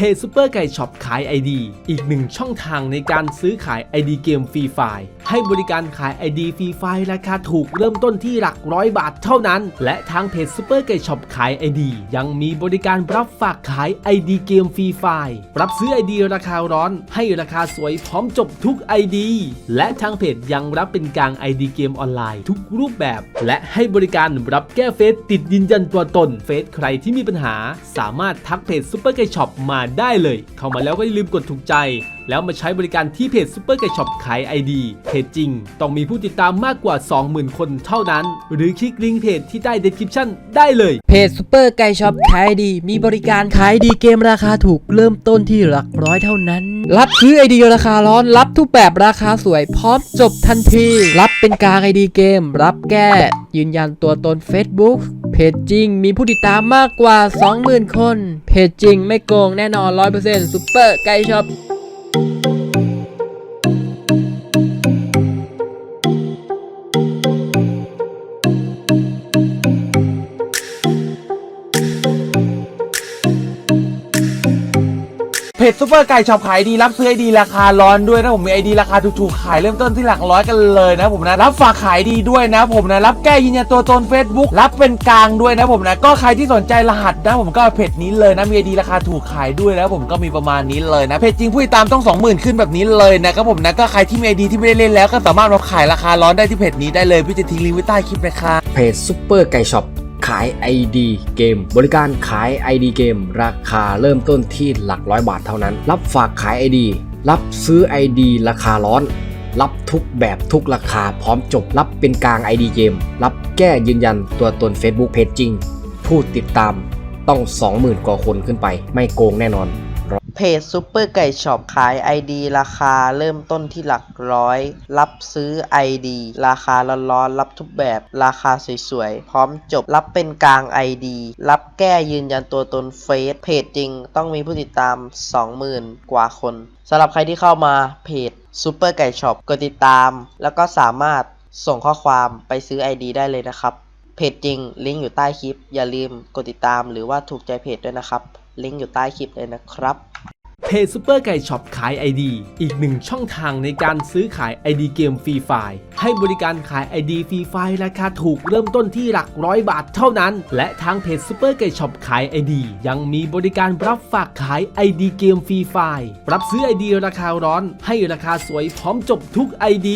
พจซูเปอร์ไก่ช็อปขาย ID อีกหนึ่งช่องทางในการซื้อขาย ID เกมฟรีไฟล์ให้บริการขาย ID ฟรีไฟล์ราคาถูกเริ่มต้นที่หลักร้อยบาทเท่านั้น และทางเพจซูเปอร์ไก่ช็อปขาย ID ยังมีบริการรับฝากขาย ID เกมฟรีไฟล์รับซื้อ ID ราคาร้อนให้ราคาสวยพร้อมจบทุก ID และทางเพจยังรับเป็นกลาง ID เกมออนไลน์ทุกรูปแบบ และให้บริการรับแก้เฟซติดยืนยันตัวตนเฟซใครที่มีปัญหา สามารถทักเพจซูเปอร์ไก่ช็อปมาได้เลย เข้ามาแล้วก็อย่าลืมกดถูกใจ แล้วมาใช้บริการที่เพจซูเปอร์ไก่ช็อปขาย ID เพจจริง ต้องมีผู้ติดตามมากกว่า 20,000 คนเท่านั้น หรือคลิกลิงก์เพจที่ใต้ description ได้เลย เพจซูเปอร์ไก่ช็อปขายดี มีบริการขายดีเกมราคาถูกเริ่มต้นที่หลักร้อยเท่านั้น รับซื้อไอดีราคาร้อน รับทุกแบบราคาสวย พร้อมจบทันที รับเป็นกลางไอดีเกม รับแก้ ยืนยันตัวตน Facebook เพจจริง มีผู้ติดตามมากกว่า 20,000 คน เพจจริงไม่โกงแน่นอน 100%ซูเปอร์ไก่ช็อป เพจซูเปอร์ไก่ช็อปขายดีรับซื้อไอดีราคาร้อนด้วยนะผมมีไอดีราคาถูกๆขายเริ่มต้นที่หลักร้อยกันเลยนะผมนะรับฝากขายดีด้วยนะผมนะรับแก้ยืนยันตัวตน Facebook รับเป็นกลางด้วยนะผมนะก็ใครที่สนใจรหัสนะผมก็เพจนี้เลยนะมีไอดีราคาถูกขายด้วยนะผมก็มีประมาณนี้เลยนะเพจจริงผู้ติดตามต้อง 20,000 ขึ้นแบบนี้เลยนะครับผมนะก็ใครที่มีไอดีที่ไม่ได้เล่นแล้วก็สามารถมาขายราคาร้อนได้ที่เพจนี้ได้เลยพี่จะทิ้งลิงก์ไว้ใต้คลิปนะครับเพจซุปเปอร์ไก่ช็อปาย ID เกม บริการขาย ID เกม ราคาเริ่มต้นที่หลักร้อยบาทเท่านั้น รับฝากขาย ID รับซื้อ ID ราคาร้อน รับทุกแบบทุกราคาพร้อมจบ รับเป็นกลาง ID เกม รับแก้ยืนยันตัวตน Facebook เพจจริง ผู้ติดตามต้อง 20,000 กว่าคนขึ้นไป ไม่โกงแน่นอน เพจซูเปอร์ไก่ช็อปขาย ID ราคาเริ่มต้นที่หลักร้อย รับซื้อ ID ราคาร้อนๆรับทุกแบบ ราคาสวยๆ พร้อมจบรับเป็นกลาง ID รับแก้ยืนยันตัวตนเฟซเพจจริงต้องมีผู้ติดตาม 20,000 กว่าคนสำหรับใครที่เข้ามาเพจซูเปอร์ไก่ช็อปกดติดตาม แล้วก็สามารถส่งข้อความไปซื้อ ID ได้เลยนะครับเพจจริงลิงก์อยู่ใต้คลิป อย่าลืมกดติดตามหรือว่าถูกใจเพจด้วยนะครับ ลิงก์อยู่ใต้คลิปเลยนะครับ เพจซูเปอร์ไก่ช็อปขาย ID อีกหนึ่งช่องทางในการซื้อขาย ID เกมฟรีไฟล์ให้บริการขาย ID ฟรีไฟล์ราคาถูกเริ่มต้นที่หลักร้อยบาทเท่านั้น และทางเพจซูเปอร์ไก่ช็อปขาย ID ยังมีบริการรับฝากขาย ID เกมฟรีไฟล์รับซื้อ ID ราคาร้อน ให้ราคาสวยพร้อมจบทุก ID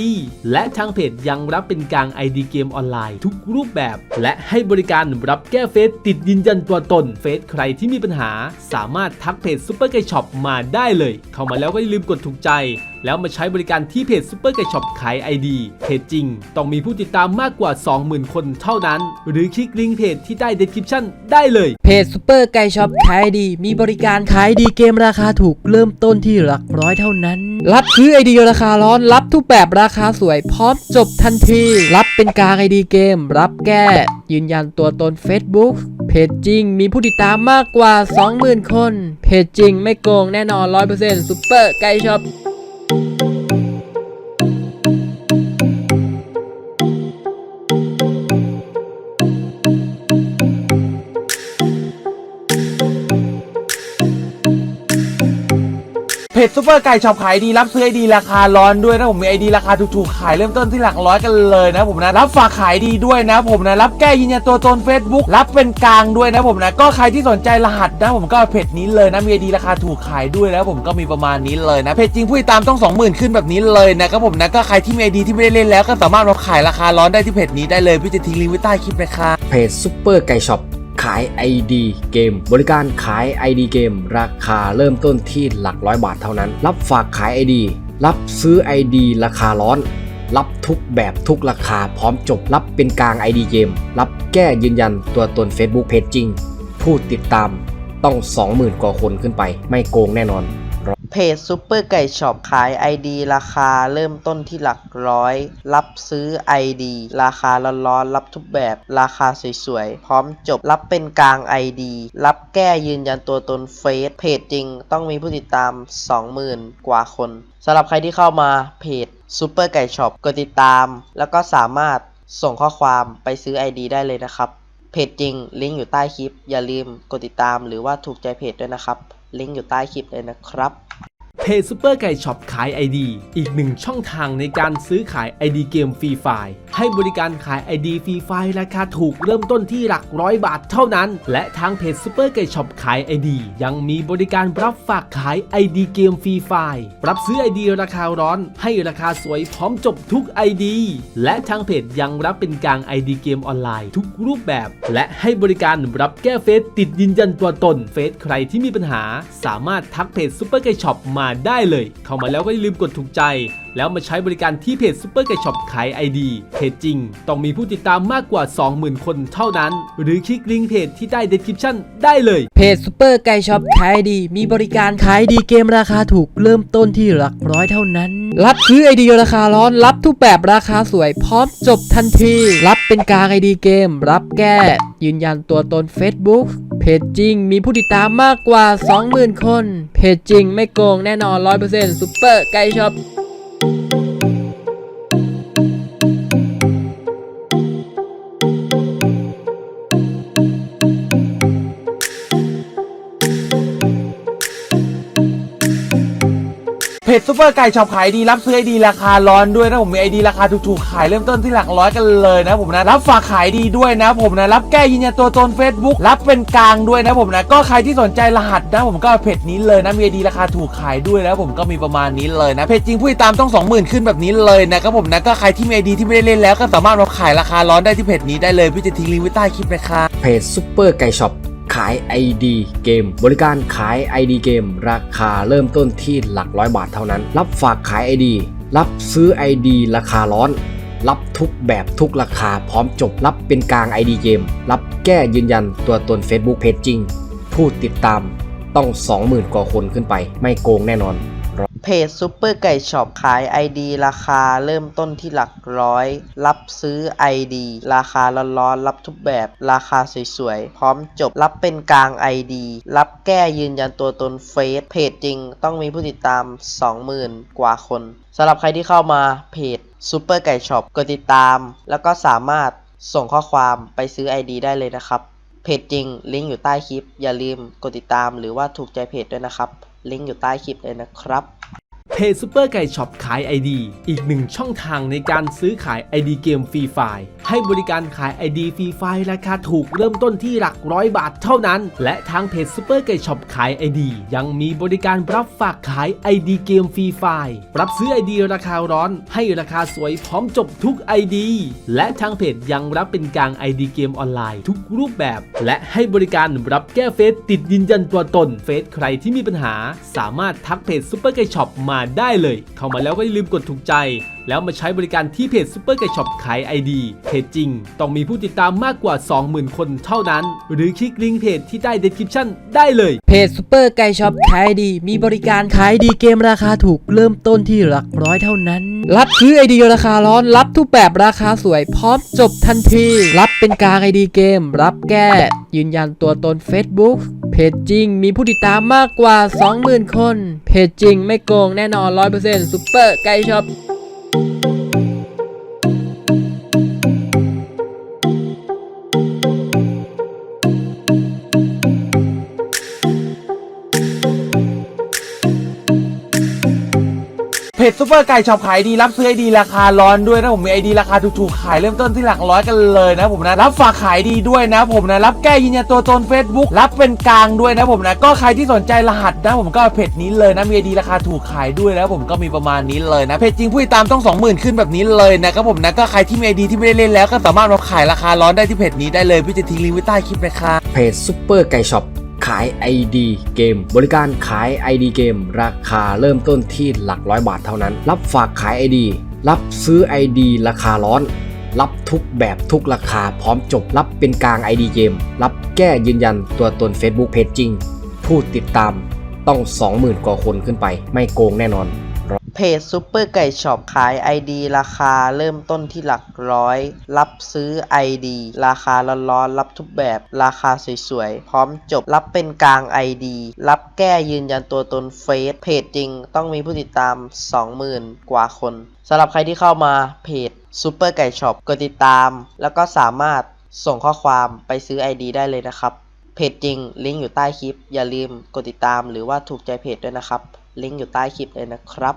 และทางเพจยังรับเป็นกลาง ID เกมออนไลน์ทุกรูปแบบ และให้บริการรับแก้เฟซติดยืนยันตัวตนเฟซใครที่มีปัญหา สามารถทักเพจซูเปอร์ไก่ช็อปมาได้เลย เข้ามาแล้วก็อย่าลืมกดถูกใจ แล้วมาใช้บริการที่เพจซูเปอร์ไก่ช็อปขาย ID เพจจริง ต้องมีผู้ติดตามมากกว่า 20,000 คนเท่านั้น หรือคลิกลิงก์เพจที่ใต้ description ได้เลย เพจซูเปอร์ไก่ช็อปขายดี มีบริการขายดีเกมราคาถูกเริ่มต้นที่หลักร้อยเท่านั้น รับซื้อไอเดียราคาร้อน รับทุกแบบราคาสวย พร้อมจบทันที รับเป็นกลางไอดีเกม รับแก้ ยืนยันตัวตน Facebook เพจจริง มีผู้ติดตามมากกว่า 20,000 คน เพจจริงไม่โกงแน่นอน 100%ซูเปอร์ไก่ช็อป ซูเปอร์ไก่ช็อปขายดีรับซื้อไอดีราคาร้อนด้วยนะผมมีไอดีราคาถูกๆขายเริ่มต้นที่หลักร้อยกันเลยนะผมนะรับฝากขายดีด้วยนะผมนะรับแก้ยืนยันตัวตน Facebook รับเป็นกลางด้วยนะผมนะก็ใครที่สนใจรหัสนะผมก็เพจนี้เลยนะมีไอดีราคาถูกขายด้วยนะผมก็มีประมาณนี้เลยนะเพจจริงผู้ติดตามต้อง 20,000 ขึ้นแบบนี้เลยนะครับผมนะก็ใครที่มีไอดีที่ไม่ได้เล่นแล้วก็สามารถมาขายราคาร้อนได้ที่เพจนี้ได้เลยพี่จะทิ้งลิงก์ไว้ใต้คลิปนะครับเพจซุปเปอร์ไก่ช็อป ขาย ID เกม บริการขาย ID เกม ราคาเริ่มต้นที่หลักร้อยบาทเท่านั้น รับฝากขาย ID รับซื้อ ID ราคาร้อน รับทุกแบบทุกราคาพร้อมจบ รับเป็นกลาง ID เกม รับแก้ยืนยันตัวตน Facebook เพจจริง ผู้ติดตามต้อง 20,000 กว่าคนขึ้นไป ไม่โกงแน่นอน เพจซูเปอร์ไก่ช็อปขาย ID ราคาเริ่มต้นที่หลักร้อย รับซื้อ ID ราคาร้อนๆรับทุกแบบ ราคาสวยๆ พร้อมจบรับเป็นกลาง ID รับแก้ยืนยันตัวตนเฟซเพจจริงต้องมีผู้ติดตาม 20,000 กว่าคนสำหรับใครที่เข้ามาเพจซูเปอร์ไก่ช็อปกดติดตาม แล้วก็สามารถส่งข้อความไปซื้อ ID ได้เลยนะครับ เพจจริง ลิงก์อยู่ใต้คลิป อย่าลืมกดติดตามหรือว่าถูกใจเพจด้วยนะครับ ลิงก์อยู่ใต้คลิปเลยนะครับเพจซูเปอร์ไก่ช็อปขาย ID อีกหนึ่งช่องทางในการซื้อขาย ID เกมฟรีไฟล์ ให้บริการขาย ID ฟรีไฟล์ราคาถูกเริ่มต้นที่หลักร้อยบาทเท่านั้น และทางเพจซูเปอร์ไก่ช็อปขาย ID ยังมีบริการรับฝากขาย ID เกมฟรีไฟล์รับซื้อ ID ราคาร้อน ให้ราคาสวยพร้อมจบทุก ID และทางเพจยังรับเป็นกลาง ID เกมออนไลน์ทุกรูปแบบ และให้บริการรับแก้เฟซติดยืนยันตัวตนเฟซใครที่มีปัญหา สามารถทักเพจซูเปอร์ไก่ช็อปมาได้เลย เข้ามาแล้วก็อย่าลืมกดถูกใจ แล้วมาใช้บริการที่เพจซูเปอร์ไก่ช็อปขาย ID เพจจริง ต้องมีผู้ติดตามมากกว่า 20,000 คนเท่านั้น หรือคลิกลิงก์เพจที่ใต้ description ได้เลย เพจซูเปอร์ไก่ช็อปขายดี มีบริการขายดีเกมราคาถูกเริ่มต้นที่หลักร้อยเท่านั้น รับซื้อไอดีราคาร้อน รับทุกแบบราคาสวย พร้อมจบทันที รับเป็นกลางไอดีเกม รับแก้ ยืนยันตัวตน Facebook เพจจริง มีผู้ติดตามมากกว่า 20,000 คน เพจจริงไม่โกงแน่นอน 100%ซูเปอร์ไก่ช็อป จซูเปอร์ไก่ช็อปขายดีรับซื้อไอดีราคาร้อนด้วยนะผมมีไอดีราคาถูกๆขายเริ่มต้นที่หลักร้อยกันเลยนะผมนะรับฝากขายดีด้วยนะผมนะรับแก้ยืนยันตัวตน Facebook รับเป็นกลางด้วยนะผมนะก็ใครที่สนใจรหัสนะผมก็เพจนี้เลยนะมีไอดีราคาถูกขายด้วยนะผมก็มีประมาณนี้เลยนะเพจจริงผู้ติดตามต้อง 20,000 ขึ้นแบบนี้เลยนะครับผมนะก็ใครที่มีไอดีที่ไม่ได้เล่นแล้วก็สามารถมาขายราคาร้อนได้ที่เพจนี้ได้เลยพี่จะทิ้งลิงก์ไว้ใต้คลิปนะครับเพจซุปเปอร์ไก่ช็อป ขาย ID เกม บริการขาย ID เกม ราคาเริ่มต้นที่หลักร้อยบาทเท่านั้น รับฝากขาย ID รับซื้อ ID ราคาร้อน รับทุกแบบทุกราคาพร้อมจบ รับเป็นกลาง ID เกม รับแก้ยืนยันตัวตน Facebook เพจจริง ผู้ติดตามต้อง 20,000 กว่าคนขึ้นไป ไม่โกงแน่นอน เพจซูเปอร์ไก่ช็อปขาย ID ราคาเริ่มต้นที่หลักร้อย รับซื้อ ID ราคาร้อนๆรับทุกแบบ ราคาสวยๆ พร้อมจบรับเป็นกลาง ID รับแก้ยืนยันตัวตนเฟซเพจจริงต้องมีผู้ติดตาม 20,000 กว่าคนสำหรับใครที่เข้ามาเพจซูเปอร์ไก่ช็อปกดติดตาม แล้วก็สามารถส่งข้อความไปซื้อ ID ได้เลยนะครับเพจจริงลิงก์อยู่ใต้คลิป อย่าลืมกดติดตามหรือว่าถูกใจเพจด้วยนะครับ ลิงก์อยู่ใต้คลิปเลยนะครับ เพจซูเปอร์ไก่ช็อปขาย ID อีกหนึ่งช่องทางในการซื้อขาย ID เกมฟรีไฟล์ให้บริการขาย ID ฟรีไฟล์ราคาถูกเริ่มต้นที่หลักร้อยบาทเท่านั้น และทางเพจซูเปอร์ไก่ช็อปขาย ID ยังมีบริการรับฝากขาย ID เกมฟรีไฟล์รับซื้อ ID ราคาร้อน ให้ราคาสวยพร้อมจบทุก ID และทางเพจยังรับเป็นกลาง ID เกมออนไลน์ ทุกรูปแบบ และให้บริการรับแก้เฟซติดยืนยันตัวตนเฟซใครที่มีปัญหา สามารถทักเพจซูเปอร์ไก่ช็อปมาได้เลย เข้ามาแล้วก็อย่าลืมกดถูกใจ แล้วมาใช้บริการที่เพจซูเปอร์ไก่ช็อปขาย ID เพจจริง ต้องมีผู้ติดตามมากกว่า 20,000 คนเท่านั้น หรือคลิกลิงก์เพจที่ใต้ description ได้เลย เพจซูเปอร์ไก่ช็อปขายดี มีบริการขายดีเกมราคาถูกเริ่มต้นที่หลักร้อยเท่านั้น รับซื้อไอดีราคาร้อน รับทุกแบบราคาสวยพร้อมจบทันที รับเป็นกลางไอดีเกม รับแก้ ยืนยันตัวตน Facebook เพจจริงมีผู้ติดตามมากกว่า 20,000 คน เพจจริงไม่โกงแน่นอน 100%ซุปเปอร์ไกด์ช็อป จซูเปอร์ไก่ช็อปขายดีรับซื้อไอดีราคาร้อนด้วยนะผมมีไอดีราคาถูกๆขายเริ่มต้นที่หลักร้อยกันเลยนะผมนะรับฝากขายดีด้วยนะผมนะรับแก้ยืนยันตัวตน Facebook รับเป็นกลางด้วยนะผมนะก็ใครที่สนใจรหัสนะผมก็เพจนี้เลยนะมีไอดีราคาถูกขายด้วยนะผมก็มีประมาณนี้เลยนะเพจจริงผู้ติดตามต้อง20,000ขึ้นแบบนี้เลยนะครับผมนะก็ใครที่มีไอดีที่ไม่ได้เล่นแล้วก็สามารถมาขายราคาร้อนได้ที่เพจนี้ได้เลยพี่จะทิ้งลิงก์ไว้ใต้คลิปนะครับเพจซุปเปอร์ไก่ช็อป ขาย ID เกม บริการขาย ID เกม ราคาเริ่มต้นที่หลักร้อยบาทเท่านั้น รับฝากขาย ID รับซื้อ ID ราคาร้อน รับทุกแบบทุกราคาพร้อมจบ รับเป็นกลาง ID เกม รับแก้ยืนยันตัวตน Facebook เพจจริง ผู้ติดตามต้อง 20,000 กว่าคนขึ้นไป ไม่โกงแน่นอน เพจซูเปอร์ไก่ช็อปขาย ID ราคาเริ่มต้นที่หลักร้อย รับซื้อ ID ราคาร้อนๆรับทุกแบบ ราคาสวยๆ พร้อมจบรับเป็นกลาง ID รับแก้ยืนยันตัวตนเฟซเพจจริงต้องมีผู้ติดตาม 20,000 กว่าคนสำหรับใครที่เข้ามาเพจซูเปอร์ไก่ช็อปกดติดตาม แล้วก็สามารถส่งข้อความไปซื้อ ID ได้เลยนะครับเพจจริงลิงก์อยู่ใต้คลิป อย่าลืมกดติดตามหรือว่าถูกใจเพจด้วยนะครับ ลิงก์อยู่ใต้คลิปเลยนะครับ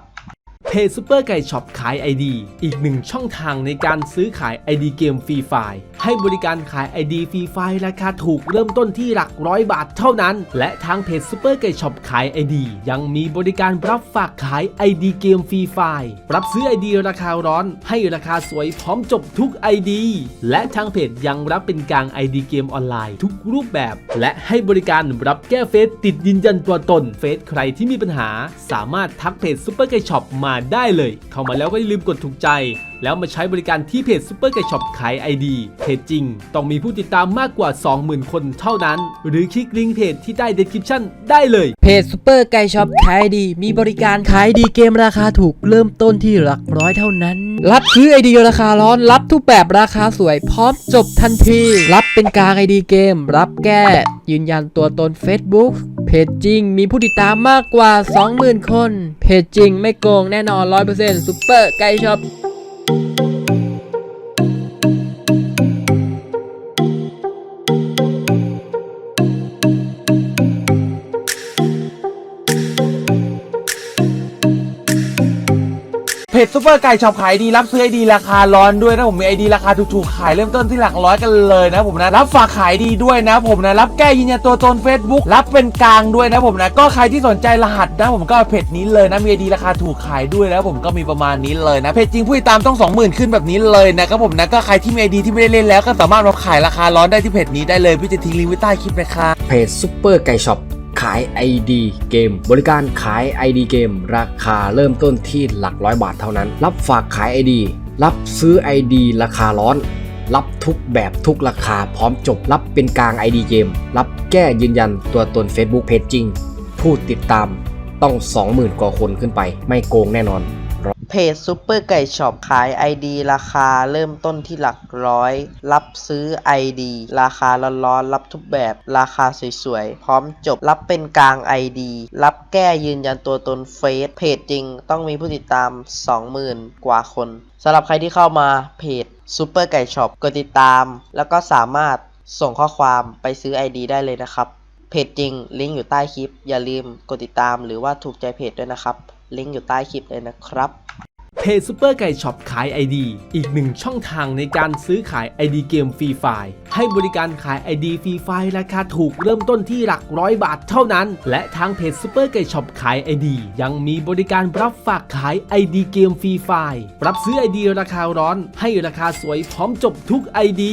เพย์ซูเปอร์ไก่ช็อปขาย ID อีกหนึ่งช่องทางในการซื้อขาย ID เกมฟรีไฟล์ ให้บริการขาย ID ฟรีไฟล์ราคาถูกเริ่มต้นที่หลักร้อยบาทเท่านั้น และทางเพจซูเปอร์ไก่ช็อปขาย ID ยังมีบริการรับฝากขาย ID เกมฟรีไฟล์รับซื้อ ID ราคาร้อน ให้ราคาสวยพร้อมจบทุก ID และทางเพจยังรับเป็นกลาง ID เกมออนไลน์ ทุกรูปแบบ และให้บริการรับแก้เฟซติดยืนยันตัวตนเฟซใครที่มีปัญหา สามารถทักเพจซูเปอร์ไก่ช็อปมาได้เลย เข้ามาแล้วก็อย่าลืมกดถูกใจแล้วมาใช้บริการที่เพจซูเปอร์ไก่ช็อปขาย ID เพจจริง ต้องมีผู้ติดตามมากกว่า 20,000 คนเท่านั้น หรือคลิกลิงก์เพจที่ใต้ description ได้เลย เพจซูเปอร์ไก่ช็อปขายดี มีบริการขายดีเกมราคาถูกเริ่มต้นที่หลักร้อยเท่านั้น รับซื้อไอดีราคาร้อน รับทุกแบบราคาสวย พร้อมจบทันที รับเป็นกลางไอดีเกม รับแก้ ยืนยันตัวตน Facebook เพจจริง มีผู้ติดตามมากกว่า 20,000 คน เพจจริงไม่โกงแน่นอน 100%ซูเปอร์ไก่ช็อป จซูเปอร์ไก่ช็อปขายดีรับซื้อไอดีราคาร้อนด้วยนะผมมีไอดีราคาถูกๆขายเริ่มต้นที่หลักร้อยกันเลยนะผมนะรับฝากขายดีด้วยนะผมนะรับแก้ยืนยันตัวตน Facebook รับเป็นกลางด้วยนะผมนะก็ใครที่สนใจรหัสนะผมก็เพจนี้เลยนะมีไอดีราคาถูกขายด้วยนะผมก็มีประมาณนี้เลยนะเพจจริงผู้ติดตามต้อง 20,000 ขึ้นแบบนี้เลยนะครับผมนะก็ใครที่มีไอดีที่ไม่ได้เล่นแล้วก็สามารถมาขายราคาร้อนได้ที่เพจนี้ได้เลยพี่จะทิ้งลิงก์ไว้ใต้คลิปนะครับเพจซุปเปอร์ไก่ช็อปาย ID เกม บริการขาย ID เกม ราคาเริ่มต้นที่หลักร้อยบาทเท่านั้น รับฝากขาย ID รับซื้อ ID ราคาร้อน รับทุกแบบทุกราคาพร้อมจบ รับเป็นกลาง ID เกม รับแก้ยืนยันตัวตน Facebook เพจจริง ผู้ติดตามต้อง 20,000 กว่าคนขึ้นไป ไม่โกงแน่นอน เพจซูเปอร์ไก่ช็อปขาย ID ราคาเริ่มต้นที่หลักร้อย รับซื้อ ID ราคาร้อนๆรับทุกแบบ ราคาสวยๆ พร้อมจบรับเป็นกลาง ID รับแก้ยืนยันตัวตนเฟซเพจจริงต้องมีผู้ติดตาม 20,000 กว่าคนสำหรับใครที่เข้ามาเพจซูเปอร์ไก่ช็อปกดติดตาม แล้วก็สามารถส่งข้อความไปซื้อ ID ได้เลยนะครับเพจจริงลิงก์อยู่ใต้คลิป อย่าลืมกดติดตามหรือว่าถูกใจเพจด้วยนะครับ ลิงก์อยู่ใต้คลิปเลยนะครับ เพจซูเปอร์ไก่ช็อปขาย ID อีกหนึ่งช่องทางในการซื้อขาย ID เกมฟรีไฟล์ให้บริการขาย ID ฟรีไฟล์ราคาถูกเริ่มต้นที่หลักร้อยบาทเท่านั้น และทางเพจซูเปอร์ไก่ช็อปขาย ID ยังมีบริการรับฝากขาย ID เกมฟรีไฟล์รับซื้อ ID ราคาร้อน ให้ราคาสวยพร้อมจบทุก ID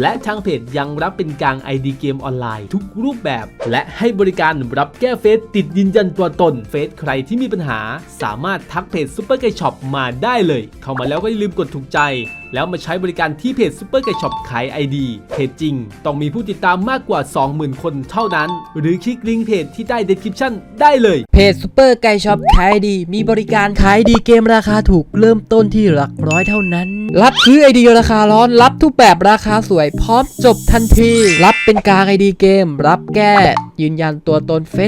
และทางเพจยังรับเป็นกลาง ID เกมออนไลน์ ทุกรูปแบบ และให้บริการรับแก้เฟซติดยืนยันตัวตนเฟซใครที่มีปัญหา สามารถทักเพจซูเปอร์ไก่ช็อปมาได้เลย เข้ามาแล้วก็อย่าลืมกดถูกใจ แล้วมาใช้บริการที่เพจซูเปอร์ไก่ช็อปขาย ID เพจจริง ต้องมีผู้ติดตามมากกว่า 20,000 คนเท่านั้น หรือคลิกลิงก์เพจที่ใต้ description ได้เลย เพจซูเปอร์ไก่ช็อปขายดี มีบริการขายดีเกมราคาถูกเริ่มต้นที่หลักร้อยเท่านั้น รับซื้อไอดีราคาร้อนรับทุกแบบราคาสวยพร้อมจบทันที รับเป็นกลางไอดีเกม รับแก้ ยืนยันตัวตนเฟซ